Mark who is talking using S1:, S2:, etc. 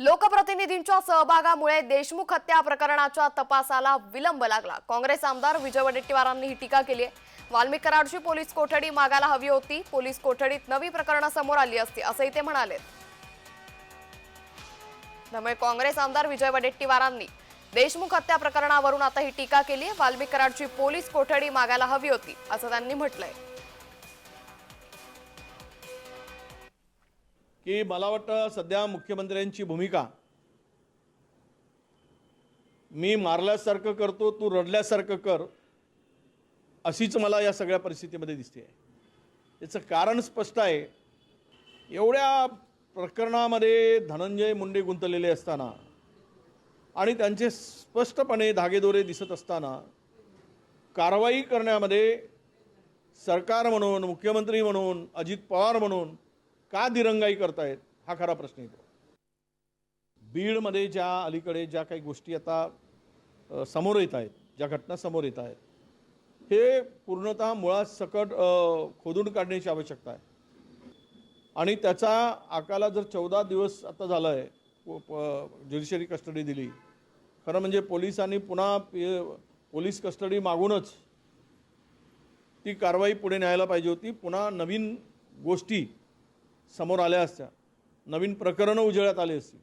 S1: लोकप्रतिनिधींच्या सहभागामुळे देशमुख हत्या प्रकरणाच्या तपासाला विलंब लागला. काँग्रेस आमदार विजय वडेट्टीवारांनी ही टीका केली आहे. वाल्मिक कराडची पोलीस कोठडी मागायला हवी होती. पोलीस कोठडीत नवी प्रकरणं समोर आली असती असंही ते म्हणाले त्यामुळे काँग्रेस आमदार विजय वडेट्टीवारांनी देशमुख हत्या प्रकरणावरून आता ही टीका केली आहे. वाल्मिक कराडची पोलीस कोठडी मागायला हवी होती असं त्यांनी म्हटलंय.
S2: की मला वाटतं सध्या मुख्यमंत्र्यांची भूमिका मी मारल्यासारखं करतो तू रडल्यासारखं कर अशीच मला या सगळ्या परिस्थितीमध्ये दिसते. आहे याचं कारण स्पष्ट आहे. एवढ्या प्रकरणामध्ये धनंजय मुंडे गुंतलेले असताना आणि त्यांचे स्पष्टपणे धागेदोरे दिसत असताना कारवाई करण्यामध्ये सरकार म्हणून मुख्यमंत्री म्हणून अजित पवार म्हणून का दिरंगाई करतायत? हा खरा प्रश्न येतो बीडमध्ये ज्या अलीकडे ज्या काही गोष्टी आता समोर येत आहेत ज्या घटना समोर येत आहेत हे पूर्णतः मुळात सकट खोदून काढण्याची आवश्यकता आहे. आणि त्याचा आकाला जर चौदा दिवस आता झाला आहे ज्युडिशरी कस्टडी दिली खरं म्हणजे पोलिसांनी पुन्हा पोलीस कस्टडी मागूनच ती कारवाई पुढे न्यायला पाहिजे होती. पुन्हा नवीन गोष्टी समोर आल्या असत्या. नवीन प्रकरणं उजेळ्यात आली असती